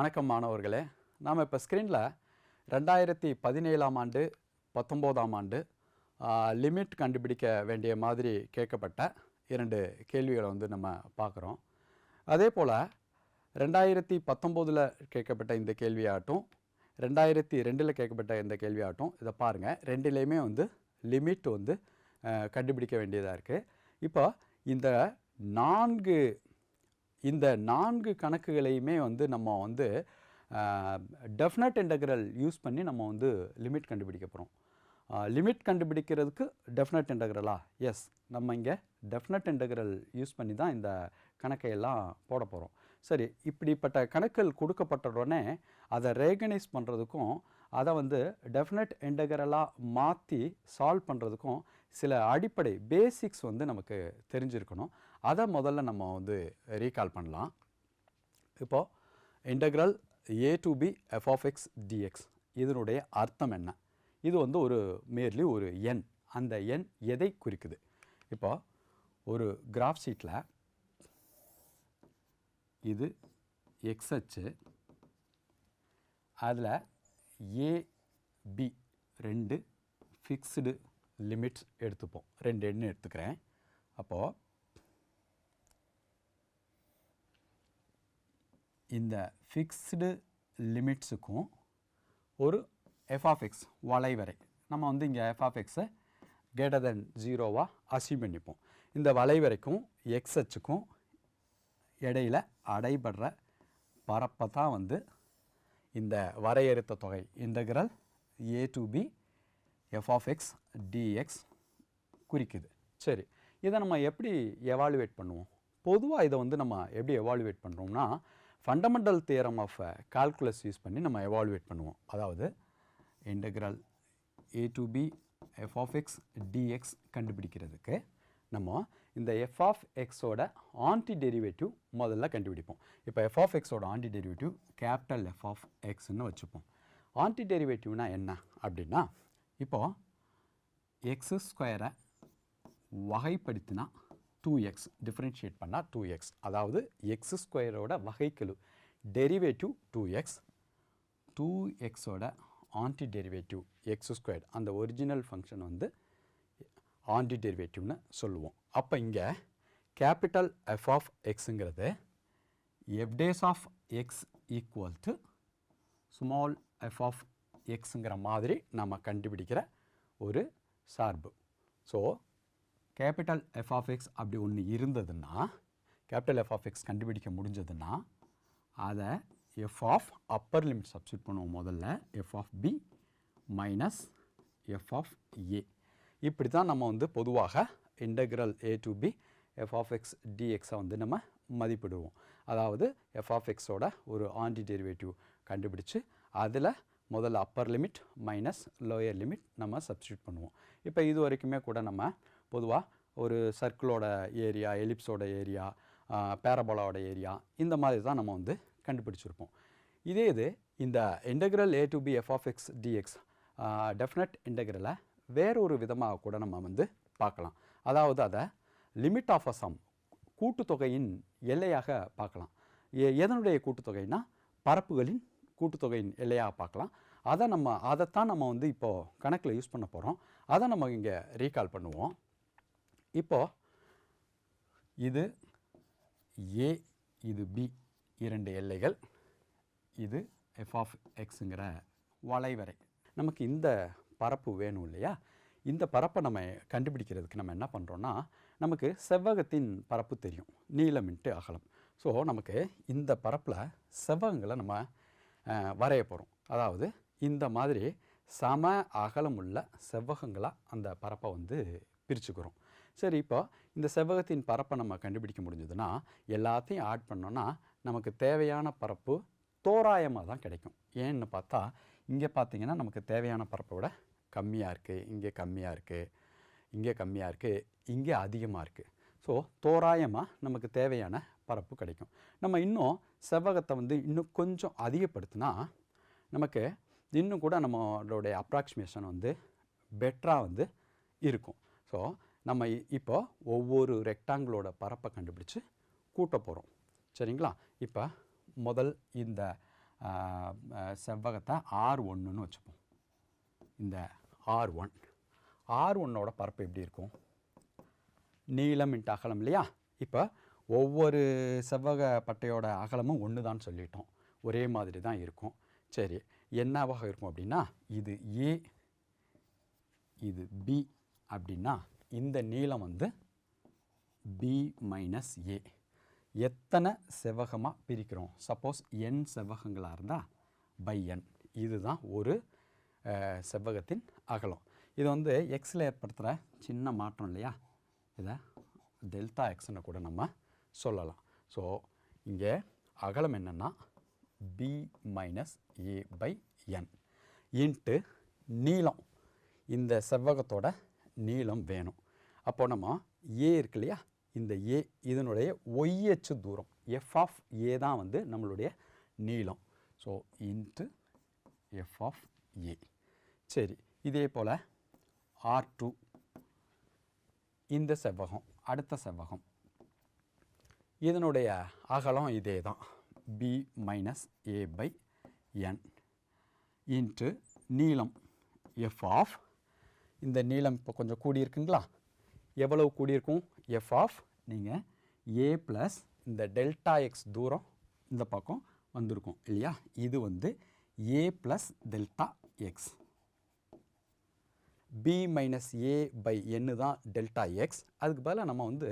வணக்கம் மாணவர்களே. நாம் இப்போ ஸ்க்ரீனில் ரெண்டாயிரத்தி பதினேழாம் ஆண்டு பத்தொம்போதாம் ஆண்டு லிமிட் கண்டுபிடிக்க வேண்டிய மாதிரி கேட்கப்பட்ட இரண்டு கேள்விகளை வந்து நம்ம பார்க்குறோம். அதே போல் ரெண்டாயிரத்தி பத்தொம்போதில் கேட்கப்பட்ட இந்த கேள்வியாகட்டும் ரெண்டாயிரத்தி ரெண்டில் கேட்கப்பட்ட இந்த கேள்வியாகட்டும் இதை பாருங்கள் ரெண்டுலேயுமே வந்து லிமிட் வந்து கண்டுபிடிக்க வேண்டியதாக இருக்குது இப்போ இந்த நான்கு இந்த நான்கு கணக்குகளையுமே வந்து நம்ம வந்து டெஃபினட் இன்டகிரல் யூஸ் பண்ணி நம்ம வந்து லிமிட் கண்டுபிடிக்க போகிறோம் லிமிட் கண்டுபிடிக்கிறதுக்கு டெஃபினட் இன்டகிரலா எஸ் நம்ம இங்கே டெஃபினட் இன்டகிரல் யூஸ் பண்ணி தான் இந்த கணக்கையெல்லாம் போட போகிறோம் சரி இப்படிப்பட்ட கணக்குகள் கொடுக்கப்பட்ட உடனே அதை ரேகனைஸ் பண்ணுறதுக்கும் அதை வந்து டெஃபினட் இன்டகரலாக மாற்றி சால்வ் பண்ணுறதுக்கும் சில அடிப்படை பேசிக்ஸ் வந்து நமக்கு தெரிஞ்சிருக்கணும். அதை முதல்ல நம்ம வந்து ரீகால் பண்ணலாம். இப்போது integral A to B F of X DX இதனுடைய அர்த்தம் என்ன? இது வந்து ஒரு மேர்லி ஒரு எண் அந்த எண் எதை குறிக்குது? இப்போ ஒரு கிராஃப் ஷீட்டில் இது எக்ஸ் அச்சு அதில் ஏபி ரெண்டு ஃபிக்ஸ்டு லிமிட்ஸ் எடுத்துப்போம். ரெண்டு எண்ணு எடுத்துக்கிறேன். அப்போது இந்த ஃபிக்ஸ்டு லிமிட்ஸுக்கும் ஒரு எஃப் ஆஃப் எக்ஸ் வளைவரை நம்ம வந்து இங்கே எஃப் ஆஃப் எக்ஸை கேட்டர் தென் ஜீரோவாக அசீவ் பண்ணிப்போம். இந்த வளைவரைக்கும் எக்ஸ் அச்சுக்கும் இடையில அடைபடுற பரப்பை தான் வந்து இந்த வரையறுத்த தொகை integral a to b f of x dx குறிக்குது. சரி இதை நம்ம எப்படி எவாலுவேட் பண்ணுவோம்? பொதுவாக இதை வந்து நம்ம எப்படி எவாலுவேட் பண்ணுறோம்னா fundamental theorem of calculus use பண்ணி நம்ம எவால்வேட் பண்ணுவோம். அதாவது integral a to b f of x dx கண்டுபிடிக்கிறதுக்கு நம்ம இந்த எஃப் ஆஃப் எக்ஸோட ஆன்டி டெரிவேட்டிவ் முதல்ல கண்டுபிடிப்போம். இப்போ எஃப் ஆஃப் எக்ஸோட anti derivative capital f of எக்ஸ்னு வச்சுப்போம். ஆன்டி டெரிவேட்டிவ்னா என்ன அப்படின்னா இப்போது எக்ஸ் ஸ்கொயரை வகைப்படுத்தினா டூ எக்ஸ் டிஃப்ரென்ஷியேட் பண்ணால் டூ எக்ஸ் அதாவது எக்ஸ் ஸ்கொயரோட வகைக்கெழு. டெரிவேட்டிவ் டூ எக்ஸ் டூ எக்ஸோட ஆன்டி டெரிவேட்டிவ் எக்ஸ் ஸ்கொயர் அந்த ஒரிஜினல் ஃபங்க்ஷன் வந்து ஆன்டி டெரிவேட்டிவ்னு சொல்லுவோம். அப்போ இங்கே capital f of எக்ஸுங்கிறது f dash of x equal to small f of எக்ஸுங்கிற மாதிரி நம்ம கண்டுபிடிக்கிற ஒரு சார்பு. So capital f of x அப்படி ஒன்று இருந்ததுன்னா கேபிட்டல் எஃப் ஆஃப் எக்ஸ் கண்டுபிடிக்க முடிஞ்சதுன்னா அதை f of upper limit substitute பண்ணுவோம் முதல்ல. F of b minus f of a இப்படி தான் நம்ம வந்து பொதுவாக integral a to b f of x டிஎக்ஸை வந்து நம்ம மதிப்பிடுவோம். அதாவது எஃப் ஆஃப் எக்ஸோட ஒரு ஆன்டி டெரிவேட்டிவ் கண்டுபிடிச்சு அதில் முதல்ல upper limit minus lower limit நம்ம சப்ஸ்டியூட் பண்ணுவோம். இப்போ இது வரைக்குமே கூட நம்ம பொதுவாக ஒரு சர்க்கிளோட ஏரியா எலிப்ஸோட ஏரியா பேரபோலாவோட ஏரியா இந்த மாதிரி தான் நம்ம வந்து கண்டுபிடிச்சிருப்போம். இதே இது இந்த integral a to b f of x dx definite இன்டகிரலை வேறொரு விதமாக கூட நம்ம வந்து பார்க்கலாம். அதாவது அதை லிமிட் ஆஃப் அ சம் கூட்டுத்தொகையின் எல்லையாக பார்க்கலாம். எ- எதனுடைய கூட்டுத்தொகைனா பரப்புகளின் கூட்டுத்தொகையின் எல்லையாக பார்க்கலாம். அதை நம்ம அதைத்தான் நம்ம வந்து இப்போது கணக்கில் யூஸ் பண்ண போகிறோம் அதை நம்ம இங்கே ரீகால் பண்ணுவோம். இப்போது இது ஏ இது பி இரண்டு எல்லைகள். இது எஃப் ஆஃப் எக்ஸுங்கிற வளைவரை. நமக்கு இந்த பரப்பு வேணும் இல்லையா? இந்த பரப்பை நம்ம கண்டுபிடிக்கிறதுக்கு நம்ம என்ன பண்ணுறோன்னா நமக்கு செவ்வகத்தின் பரப்பு தெரியும். நீளமின்ட்டு அகலம். ஸோ நமக்கு இந்த பரப்பில் செவ்வகங்களை நம்ம வரைய போகிறோம் அதாவது இந்த மாதிரி சம அகலம் உள்ள செவ்வகங்களாக அந்த பரப்பை வந்து பிரிச்சுக்கிறோம். சரி இப்போ இந்த செவ்வகத்தின் பரப்பை நம்ம கண்டுபிடிக்க முடிஞ்சதுன்னா எல்லாத்தையும் ஆட் பண்ணோன்னா நமக்கு தேவையான பரப்பு தோராயமாக தான் கிடைக்கும். ஏன்னு பார்த்தா இங்கே பார்த்தீங்கன்னா நமக்கு தேவையான பரப்பை விட கம்மியாக இருக்குது இங்கே கம்மியாக இருக்குது இங்கே கம்மியாக இருக்குது இங்கே அதிகமாக இருக்குது ஸோ தோராயமாக நமக்கு தேவையான பரப்பு கிடைக்கும். நம்ம இன்னும் செவ்வகத்தை வந்து இன்னும் கொஞ்சம் அதிகப்படுத்தினா நமக்கு இன்னும் கூட நம்மளுடைய அப்ராக்சிமேஷன் வந்து பெட்டராக வந்து இருக்கும். ஸோ நம்ம இப்போ ஒவ்வொரு ரெக்டாங்கிளோட பரப்பை கண்டுபிடிச்சு கூட்ட போகிறோம் சரிங்களா? இப்போ முதல் இந்த செவ்வகத்தை ஆர் ஒன்றுன்னு வச்சுப்போம். இந்த ஆர் ஒன். ஆர் ஒன்னோட பரப்பு எப்படி இருக்கும்? நீளம் இன்ட்டு அகலம் இல்லையா? இப்போ ஒவ்வொரு செவ்வக பட்டையோட அகலமும் ஒன்று தான் சொல்லிட்டோம். ஒரே மாதிரி தான் இருக்கும். சரி என்னவாக இருக்கும் அப்படின்னா இது ஏ இது பி அப்படின்னா இந்த நீளம் வந்து பி மைனஸ் ஏ எத்தனை செவ்வகமாக பிரிக்கிறோம்? சப்போஸ் என் செவ்வகங்களாக இருந்தால் பை என் இதுதான் ஒரு செவ்வகத்தின் அகலம். இது வந்து எக்ஸில் ஏற்படுத்துகிற சின்ன மாற்றம் இல்லையா? இதை டெல்டா எக்ஸ்னு கூட நம்ம சொல்லலாம். ஸோ இங்கே அகலம் என்னென்னா b minus a by n into நீளம். இந்த செவ்வகத்தோட நீளம் வேணும். அப்போ நம்ம ஏ இருக்கு இல்லையா? இந்த ஏ இதனுடைய ஒய்யச்சு தூரம். எஃப் ஆஃப் ஏ தான் வந்து நம்மளுடைய நீளம். So into f of a சரி இதே போல் ஆர் டூ இந்த செவ்வகம் அடுத்த செவ்வகம். இதனுடைய அகலம் இதே தான். B minus a by n into நீளம் எஃப் ஆஃப் இந்த நீளம் இப்போ கொஞ்சம் கூடியிருக்குங்களா எவ்வளவு கூடியிருக்கும்? எஃப் ஆஃப் நீங்கள் ஏ ப்ளஸ் இந்த டெல்டா எக்ஸ் தூரம் இந்த பக்கம் வந்திருக்கும் இல்லையா? இது வந்து a plus delta x b minus a by என்னு தான் டெல்டா எக்ஸ் அதுக்கு பதிலாக நம்ம வந்து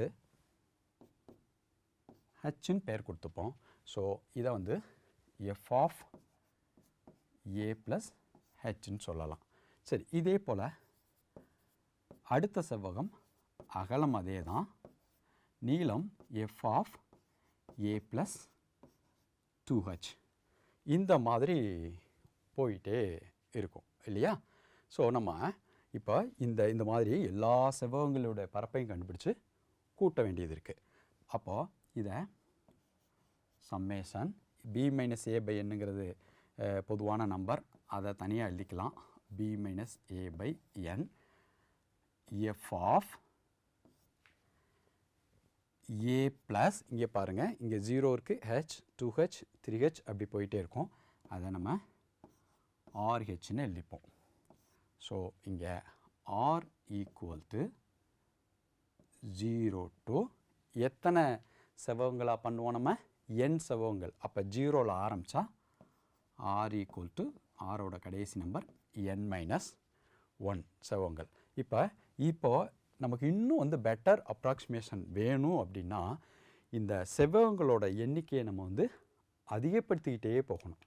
ஹெச்ன்னு பேர் கொடுத்துப்போம். ஸோ இதை வந்து எஃப் ஆஃப் ஏ ப்ளஸ் ஹெச்ன்னு சொல்லலாம். சரி இதே போல் அடுத்த செவ்வகம் அகலம் அதே தான் நீளம் f of a plus two h இந்த மாதிரி போயிட்டே இருக்கும் இல்லையா? ஸோ நம்ம இப்போ இந்த இந்த மாதிரி எல்லா செவ்வகங்களோட பரப்பையும் கண்டுபிடிச்சு கூட்ட வேண்டியது இருக்குது அப்போது இதை summation b minus a by என்னங்கிறது பொதுவான நம்பர் அதை தனியாக எழுதிக்கலாம். B minus a by n f of a plus இங்கே பாருங்கள் இங்கே ஜீரோ இருக்குது h two h three h அப்படி போயிட்டே இருக்கும். அதை நம்ம ஆர்ஹெச்னு எழுதிப்போம். ஸோ இங்கே r equal to zero to எத்தனை செவ்வகங்களாக பண்ணுவோம் நம்ம? என் செவ்வகங்கள். அப்போ ஜீரோவில் ஆரம்பித்தா ஆர் ஈக்குவல் டு ஆரோட கடைசி நம்பர் என் மைனஸ் ஒன் செவ்வகங்கள். இப்போ இப்போ நமக்கு இன்னும் வந்து பெட்டர் அப்ராக்சிமேஷன் வேணும் அப்படின்னா இந்த செவ்வகங்களோட எண்ணிக்கையை நம்ம வந்து அதிகப்படுத்திக்கிட்டே போகணும்.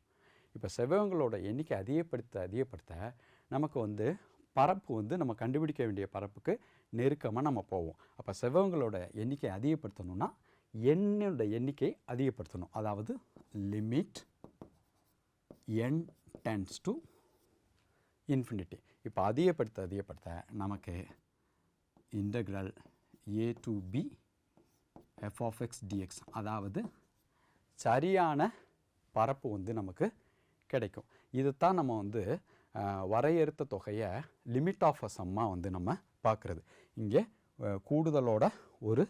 இப்போ செவ்வகங்களோட எண்ணிக்கை அதிகப்படுத்த அதிகப்படுத்த நமக்கு வந்து பரப்பு வந்து நம்ம கண்டுபிடிக்க வேண்டிய பரப்புக்கு நெருக்கமாக நம்ம போவோம். அப்போ செவ்வகங்களோட எண்ணிக்கை அதிகப்படுத்தணும்னா எண்ணோட எண்ணிக்கை அதிகப்படுத்தணும். அதாவது limit n tends to infinity இப்போ அதிகப்படுத்த அதிகப்படுத்த நமக்கு integral a to b f of x dx அதாவது சரியான பரப்பு வந்து நமக்கு கிடைக்கும். இதுதான் நம்ம வந்து வரையறுத்த தொகையை லிமிட் ஆஃப் அ சம்மாக வந்து நம்ம பார்க்குறது. இங்கே கூடுதலோட ஒரு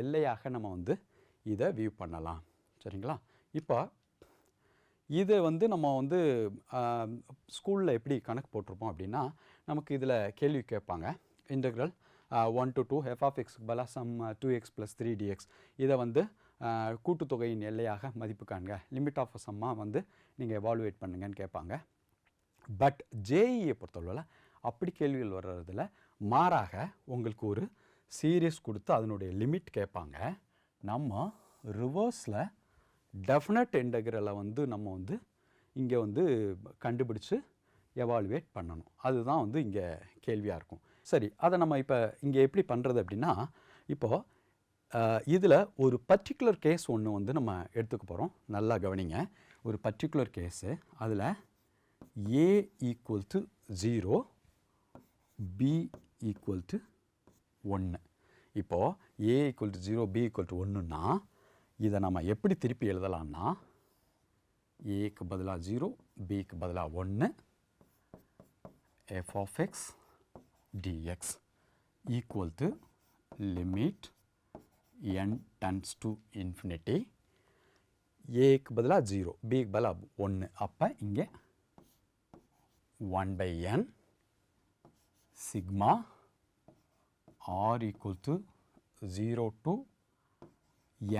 எல்லையாக நம்ம வந்து இதை வியூ பண்ணலாம். சரிங்களா? இப்போ இதை வந்து நம்ம வந்து ஸ்கூலில் எப்படி கணக்கு போட்டிருப்போம் அப்படின்னா நமக்கு இதில் கேள்வி கேட்பாங்க. Integral one to two f of x பலா sum two x plus three dx இதை வந்து கூட்டுத்தொகையின் எல்லையாக மதிப்பு காண்க. லிமிட் ஆஃப் சம்மாக வந்து நீங்கள் எவாலுவேட் பண்ணுங்கன்னு கேட்பாங்க. பட் ஜேஇயை பொறுத்தளவில் அப்படி கேள்விகள் வர்றதில் மாறாக உங்களுக்கு ஒரு சீரியஸ் கொடுத்து அதனுடைய லிமிட் கேட்பாங்க. நம்ம ரிவர்ஸில் டெஃபினட் இன்டகிரலை வந்து நம்ம வந்து இங்கே வந்து கண்டுபிடிச்சு எவாலுவேட் பண்ணணும். அதுதான் வந்து இங்கே கேள்வியாக இருக்கும். சரி அதை நம்ம இப்போ இங்கே எப்படி பண்ணுறது அப்படின்னா இப்போது இதில் ஒரு பர்டிகுலர் கேஸ் ஒன்று வந்து நம்ம எடுத்துக்க போகிறோம் நல்லா கவனிங்க. ஒரு பர்டிகுலர் கேஸு அதில் a equal to zero b equal to ஒன்று இப்போது a equal to zero b equal to ஒன்றுன்னா இதை நம்ம எப்படி திருப்பி எழுதலாம்னா ஏக்கு பதிலாக ஜீரோ பிக்கு பதிலாக ஒன்று f of x dx equal to limit n tends to infinity ஏக்கு பதிலா ஜீரோ பிக்கு பதிலா ஒன்று அப்போ இங்கே one by n sigma r equal to zero to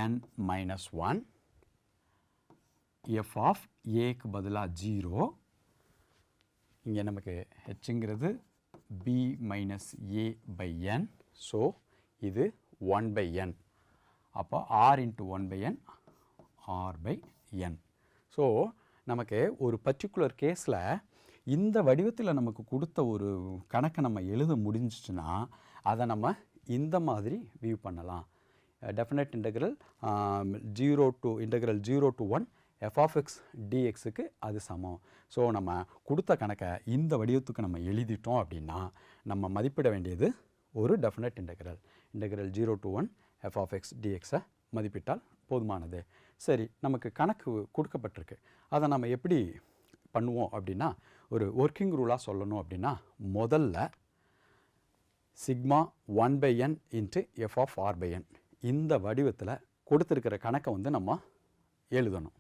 n minus one f of ஏக்கு பதிலா ஜீரோ இங்கே நமக்கு ஹெச்ங்கிறது b minus a by n. So இது ஒன் பை என் அப்போ r into one by n r by n so நமக்கு ஒரு particular கேஸில் இந்த வடிவத்தில் நமக்கு கொடுத்த ஒரு கணக்கை நம்ம எழுத முடிஞ்சிச்சுன்னா அதை நம்ம இந்த மாதிரி வியூ பண்ணலாம். Definite integral zero to integral zero to one f of டிஎக்ஸுக்கு அது சமம். ஸோ நம்ம கொடுத்த கணக்கை இந்த வடிவத்துக்கு நம்ம எழுதிட்டோம் அப்படின்னா நம்ம மதிப்பிட வேண்டியது ஒரு definite integral integral zero to one f டிஎக்ஸை மதிப்பிட்டால் போதுமானது. சரி நமக்கு கணக்கு கொடுக்கப்பட்டிருக்கு. அதை நம்ம எப்படி பண்ணுவோம் அப்படின்னா ஒரு ஒர்க்கிங் ரூலாக சொல்லணும் அப்படின்னா முதல்ல sigma one by n into f of r by n இந்த வடிவத்தில் கொடுத்துருக்கிற கணக்கை வந்து நம்ம எழுதணும்.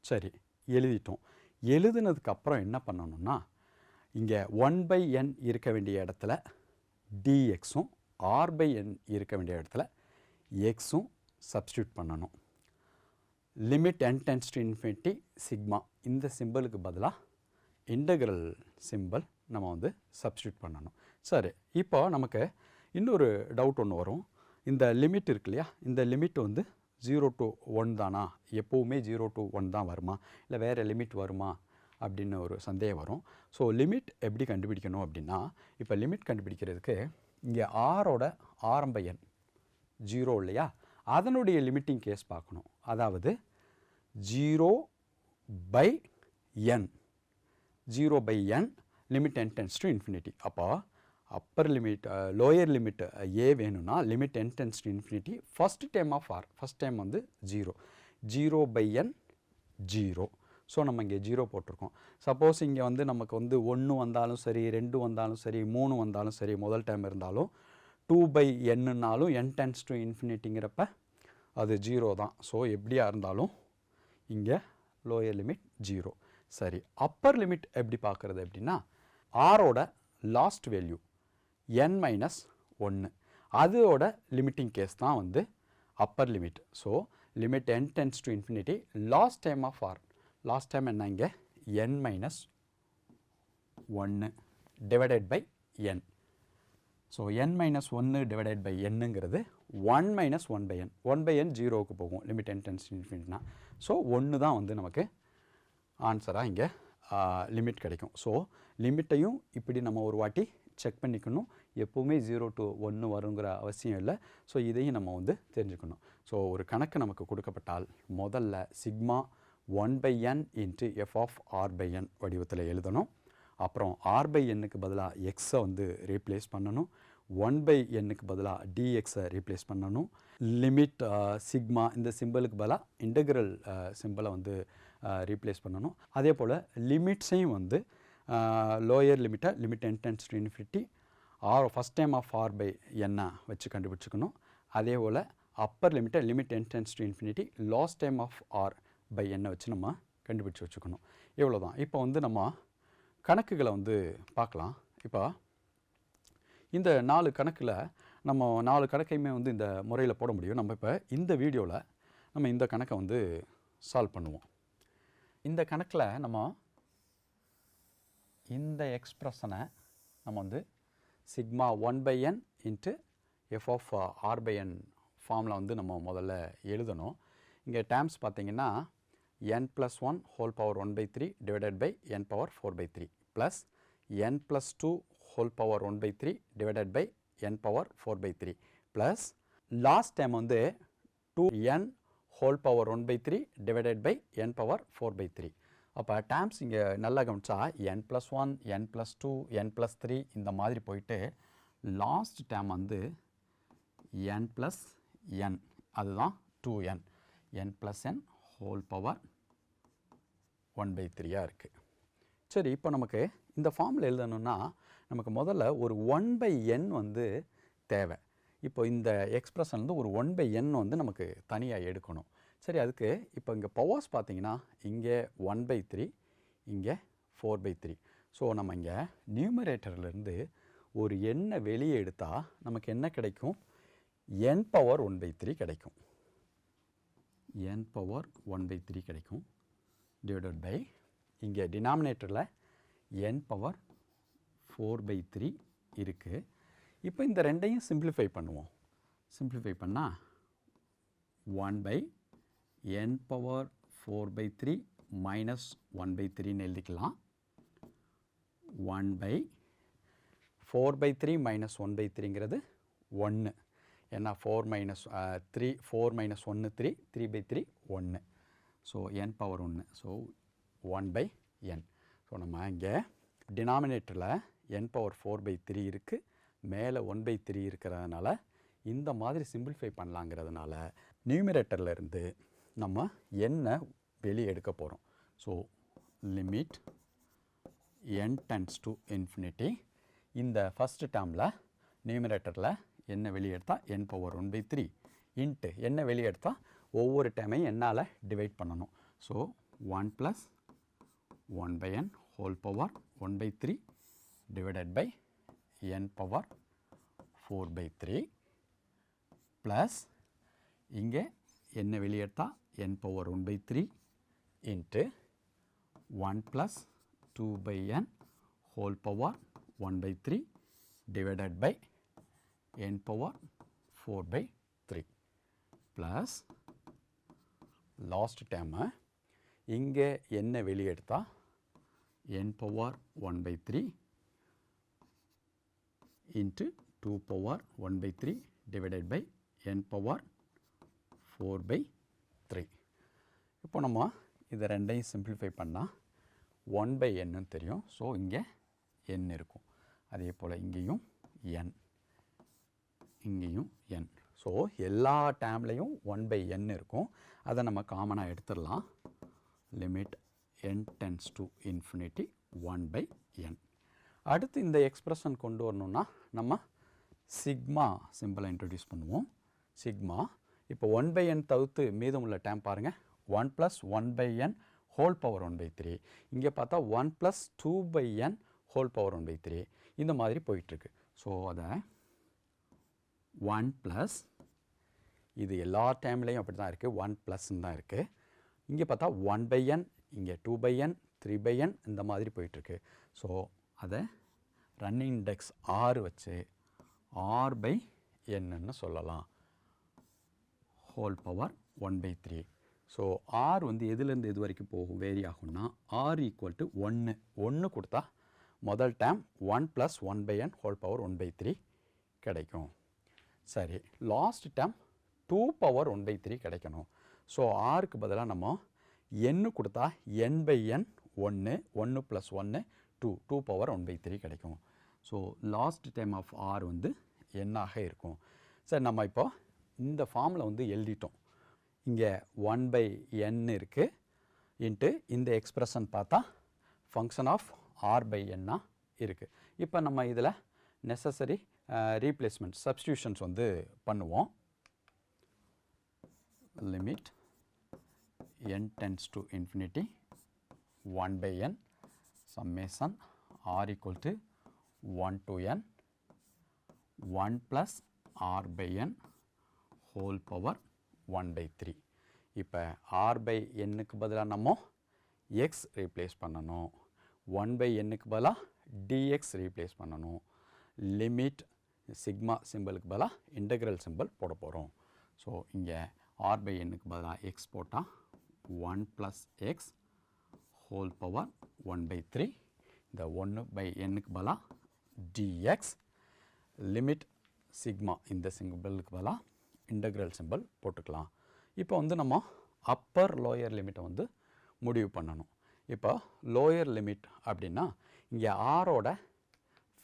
சரி எழுதிட்டோம். எழுதுனதுக்கு அப்புறம் என்ன பண்ணணும்னா இங்கே ஒன் பை என் இருக்க வேண்டிய இடத்துல டிஎக்ஸும் ஆர் பை என் இருக்க வேண்டிய இடத்துல எக்ஸும் சப்ஸ்டியூட் பண்ணணும். Limit n tends to infinity sigma இந்த சிம்பிளுக்கு பதிலாக இன்டகிரல் சிம்பிள் நம்ம வந்து சப்ஸ்டியூட் பண்ணணும். சரி இப்போ நமக்கு இன்னொரு டவுட் ஒன்று வரும். இந்த லிமிட் இருக்கு இல்லையா? இந்த லிமிட் வந்து ஜீரோ டு ஒன் தானா? எப்போவுமே ஜீரோ டு ஒன் தான் வருமா? இல்லை வேறு லிமிட் வருமா? அப்படின்னு ஒரு சந்தேகம் வரும். ஸோ லிமிட் எப்படி கண்டுபிடிக்கணும் அப்படின்னா இப்போ லிமிட் கண்டுபிடிக்கிறதுக்கு இங்கே ஆரோட ஆரம்ப எண் ஜீரோ இல்லையா? அதனுடைய லிமிட்டிங் கேஸ் பார்க்கணும். அதாவது zero by n zero by n limit n tends to infinity அப்போ upper limit lower limit a வேணும்னா limit n tends to infinity first time of r first time வந்து zero zero by n zero so நம்ம இங்கே zero போட்டிருக்கோம். Suppose இங்கே வந்து நமக்கு வந்து ஒன்று வந்தாலும் சரி ரெண்டு வந்தாலும் சரி மூணு வந்தாலும் சரி முதல் டைம் இருந்தாலும் டூ பை என்னுனாலும் என் டென்ஸ் டு இன்ஃபினிட்டிங்கிறப்ப அது ஜீரோ தான். ஸோ எப்படியாக இருந்தாலும் இங்கே லோயர் லிமிட் ஜீரோ சரி அப்பர் லிமிட் எப்படி பார்க்குறது அப்படின்னா ஆரோட லாஸ்ட் வேல்யூ என் மைனஸ் ஒன்று அதோட லிமிட்டிங் கேஸ் தான் வந்து upper limit so limit n tends to infinity last time of r last time என்ன இங்கே? என் மைனஸ் ஒன்று divided by n so n minus ஒன்று divided by என்னுங்கிறது one minus one by n one by n ஜீரோவுக்கு போகும். Limit n tends இன்ஃபினிட்னா so ஒன்று தான் வந்து நமக்கு ஆன்சராக இங்கே லிமிட் கிடைக்கும். ஸோ லிமிட்டையும் இப்படி நம்ம ஒரு வாட்டி செக் பண்ணிக்கணும். எப்போவுமே ஜீரோ டு ஒன்று வருங்கிற அவசியம் இல்லை. ஸோ இதையும் நம்ம வந்து தெரிஞ்சுக்கணும். ஸோ ஒரு கணக்கு நமக்கு கொடுக்கப்பட்டால் முதல்ல sigma one by n into f of r by n வடிவத்தில் எழுதணும். அப்புறம் ஆர் பை எண்ணுக்கு பதிலாக எக்ஸை வந்து ரீப்ளேஸ் பண்ணணும். ஒன் பை எண்ணுக்கு பதிலாக டிஎக்ஸை ரீப்ளேஸ் பண்ணணும். லிமிட் சிக்மா இந்த சிம்பிளுக்கு பதிலாக இன்டகிரல் சிம்பிளை வந்து ரீப்ளேஸ் பண்ணணும். அதே போல் லிமிட்ஸையும் வந்து லோயர் லிமிட்டை limit n tends to infinity r first time of r by என்ன வச்சு கண்டுபிடிச்சிக்கணும். அதே போல் அப்பர் லிமிட்டை limit n tends to infinity last time of r by என்ன வச்சு நம்ம கண்டுபிடிச்சி வச்சுக்கணும். இவ்வளோ தான் இப்போ வந்து நம்ம கணக்குகளை வந்து பார்க்கலாம். இப்போ இந்த நாலு கணக்கில் நம்ம நாலு கணக்கையுமே வந்து இந்த முறையில் போட முடியும். நம்ம இப்போ இந்த வீடியோவில் நம்ம இந்த கணக்கை வந்து சால்வ் பண்ணுவோம். இந்த கணக்கில் நம்ம இந்த எக்ஸ்ப்ரெஷனை நம்ம வந்து sigma one by n into f of r by n ஃபார்மில் வந்து நம்ம முதல்ல எழுதணும். இங்கே டேர்ம்ஸ் பார்த்தீங்கன்னா n plus one whole power one by three divided by n power four by three plus n plus two whole power one by three divided by n power four by three plus last time வந்து two n whole power one by three divided by n power four by three அப்போ terms இங்கே நல்லா கவனிச்சா n plus one n plus two n plus three இந்த மாதிரி போயிட்டு last term வந்து என் plus n அதுதான் two n n plus n whole power one by த்ரீயாக இருக்குது சரி இப்போ நமக்கு இந்த ஃபார்மில் எழுதணும்னா நமக்கு முதல்ல ஒரு ஒன் பை என் வந்து தேவை. இப்போ இந்த எக்ஸ்பிரஷன் வந்து ஒரு ஒன் பை என் வந்து நமக்கு தனியாக எடுக்கணும். சரி அதுக்கு இப்போ இங்கே பவர்ஸ் பார்த்தீங்கன்னா இங்கே ஒன் பை த்ரீ இங்கே ஃபோர் பை த்ரீ ஸோ நம்ம இங்கே நியூமரேட்டர்லேருந்து ஒரு எண்ணை வெளியே எடுத்தால் நமக்கு என்ன கிடைக்கும்? N power one by three கிடைக்கும். N power one by three கிடைக்கும். டிவைடட் பை இங்கே டினாமினேட்டரில் n power four by three இருக்குது இப்போ இந்த ரெண்டையும் சிம்பிளிஃபை பண்ணுவோம். சிம்பிளிஃபை பண்ணால் one by n power four by three minus one by த்ரீன்னு எழுதிக்கலாம். One by four by three minus one by த்ரீங்கிறது ஒன்று ஏன்னா four minus three four minus ஒன்று த்ரீ த்ரீ பை த்ரீ ஒன்று ஸோ என் பவர் ஒன்று so one by n so நம்ம இங்கே டினாமினேட்டரில் n power four by three இருக்குது மேலே ஒன் பை த்ரீ இருக்கிறதுனால இந்த மாதிரி சிம்பிளிஃபை பண்ணலாங்கிறதுனால நியூமிரேட்டர்லேருந்து நம்ம எண்ணை வெளியே எடுக்க போகிறோம் so limit n tends to infinity இந்த ஃபஸ்ட்டு டேர்மில் நியூமரேட்டரில் என்ன வெளியே எடுத்தால் n power one by three into என்ன வெளியே எடுத்தால் ஒவ்வொரு டைமையும் என்னால் டிவைட் பண்ணணும். So one plus one by n whole power one by three divided by n power four by three plus இங்கே என்ன வெளியே எடுத்தால் n power one by three into 1 plus 2 by n whole power 1 by 3 divided by n power 4 by 3 plus last term இங்கே என்ன வெளியே எடுத்தா n power 1 by 3 into 2 power 1 by 3 divided by n power 4 by 3 three இப்போ நம்ம இதை ரெண்டையும் simplify பண்ணால் one by என்னு தெரியும். ஸோ இங்கே என் இருக்கும். அதே போல் இங்கேயும் என் இங்கேயும் என் ஸோ எல்லா டேம்லேயும் ஒன் பை என் இருக்கும். அதை நம்ம காமனாக எடுத்துடலாம். Limit n tends to infinity one by n அடுத்து இந்த எக்ஸ்ப்ரெஷன் கொண்டு வரணுன்னா நம்ம சிக்மா சிம்பிளை இன்ட்ரடியூஸ் பண்ணுவோம். சிக்மா இப்போ ஒன் பை என் தவிர்த்து உள்ள டேம் பாருங்கள் one plus one by n whole power one by three இங்கே பார்த்தா one plus two by n whole power one by three இந்த மாதிரி போயிட்டுருக்கு. ஸோ அதை ஒன் ப்ளஸ் இது எல்லா டைம்லேயும் அப்படி தான் இருக்குது ஒன் ப்ளஸ்ன்னு தான் இருக்குது இங்கே பார்த்தா ஒன் பை என் இங்கே two by n three by n இந்த மாதிரி போயிட்டுருக்கு. ஸோ அதை ரன்னிங் இண்டெக்ஸ் ஆறு வச்சு ஆர் பை என்னன்னு சொல்லலாம். Whole power one by three so r வந்து எதுலேருந்து எது வரைக்கும் போகும்? வேரி ஆகும்னா ஆர் ஈக்குவல் டு ஒன்று ஒன்று கொடுத்தா முதல் term one plus one by n whole power one by three கிடைக்கும். சரி last term two power one by three கிடைக்கணும். ஸோ ஆருக்கு பதிலாக நம்ம என்னு கொடுத்தா என் பை என் ஒன்று ஒன்று ப்ளஸ் ஒன்று two two power one by three கிடைக்கும். So last time of r வந்து என்னாக இருக்கும். சரி நம்ம இப்போ இந்த ஃபார்மில் வந்து எழுதிட்டோம். இங்கே ஒன் பை என் இருக்குது இன்ட்டு இந்த எக்ஸ்ப்ரெஷன் பார்த்தா ஃபங்க்ஷன் ஆஃப் ஆர் பை என்னாக இருக்குது இப்போ நம்ம இதில் நெசசரி ரீப்ளேஸ்மெண்ட் சப்ஸ்டியூஷன்ஸ் வந்து பண்ணுவோம். Limit n tends to infinity 1 by n summation r equal to 1 to n 1 plus r by n whole power one by three இப்போ ஆர் பை n-க்கு பதிலாக நம்ம எக்ஸ் ரீப்ளேஸ் பண்ணணும். ஒன் பை எண்ணுக்கு பதிலாக dx replace பண்ணணும். லிமிட் சிக்மா சிம்பிளுக்கு பதிலாக இன்டகிரல் சிம்பிள் போட போகிறோம் ஸோ இங்கே ஆர் பை எண்ணுக்கு பதிலாக எக்ஸ் போட்டால் one plus x whole power one by three இந்த ஒன்று பை எண்ணுக்கு பதிலாக டிஎக்ஸ் லிமிட் சிக்மா இந்த சிம்பிளுக்கு பதிலாக இன்டெக்ரல் சிம்பிள் போட்டுக்கலாம். இப்போ வந்து நம்ம அப்பர் லோயர் லிமிட்டை வந்து முடிவு பண்ணணும். இப்போ லோயர் லிமிட் அப்படின்னா இங்கே ஆரோட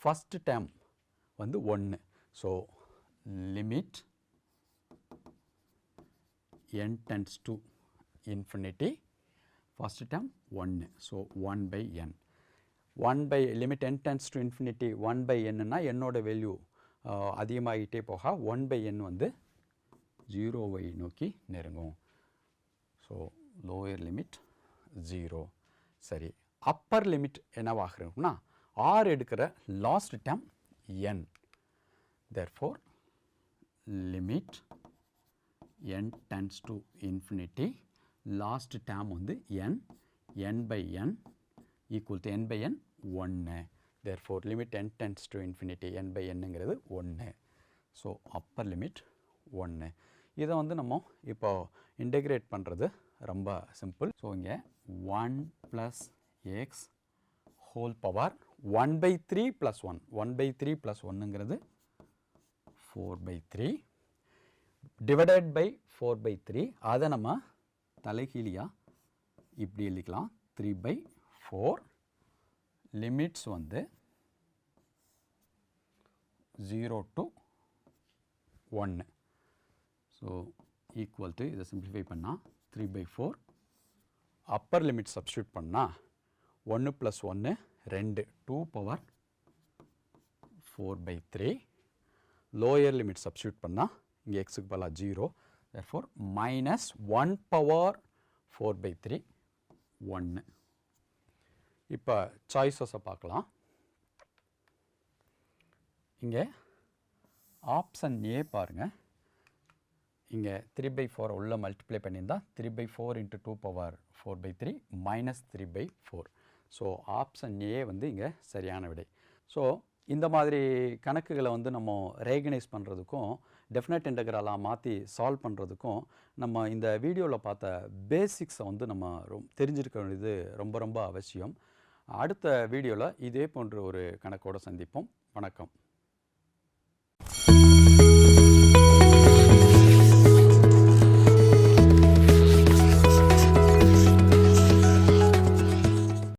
ஃபஸ்ட் டேம் வந்து ஒன்று so limit n tends to infinity first term 1 so 1 by n. 1 by limit n tends to infinity 1 by n னா என்னோட வேல்யூ அதிகமாகிட்டே போக 1 by n வந்து ஜீரோவை நோக்கி நெருங்கும் ஸோ லோயர் லிமிட் ஜீரோ சரி அப்பர் லிமிட் என்னவாக இருக்கும்னா ஆர் எடுக்கிற last term n therefore limit n tends to infinity last term வந்து n n by n equal to n by n ஒன்று therefore limit n tends to infinity n by என்னங்கிறது ஒன்று so upper limit ஒன்று இதை வந்து நம்ம இப்போ integrate பண்ணுறது ரொம்ப சிம்பிள் ஸோ இங்கே one plus x whole power one by three plus one one by three plus ஒன்னுங்கிறது four by three divided by four by three அதை நம்ம தலைகீழியாக இப்படி எழுதிக்கலாம். த்ரீ பை ஃபோர் லிமிட்ஸ் வந்து ஜீரோ டு ஒன்று ஸோ ஈக்குவல் டு இதை simplify பண்ணால் three by four upper limit substitute பண்ணால் ஒன்று ப்ளஸ் ஒன்று ரெண்டு. Two power four by three lower limit substitute பண்ணால் இங்கே எக்ஸுக்கு பதிலாக zero four minus one power four by three ஒன்று இப்போ சாய்ஸஸை பார்க்கலாம். இங்கே ஆப்ஷன் ஏ பாருங்கள் இங்கே த்ரீ பை ஃபோர் உள்ளே மல்டிப்ளை பண்ணியிருந்தா three by four into two power four by three minus three by four so option A வந்து இங்கே சரியான விடை. ஸோ இந்த மாதிரி கணக்குகளை வந்து நம்ம ரேகனைஸ் பண்ணுறதுக்கும் டெஃபினட் இன்டகிரலாக மாற்றி சால்வ் பண்ணுறதுக்கும் நம்ம இந்த வீடியோவில் பார்த்த பேசிக்ஸை வந்து நம்ம ரொம் தெரிஞ்சிருக்க வேண்டியது ரொம்ப ரொம்ப அவசியம். அடுத்த வீடியோவில் இதே போன்ற ஒரு கணக்கோடு சந்திப்போம். வணக்கம்.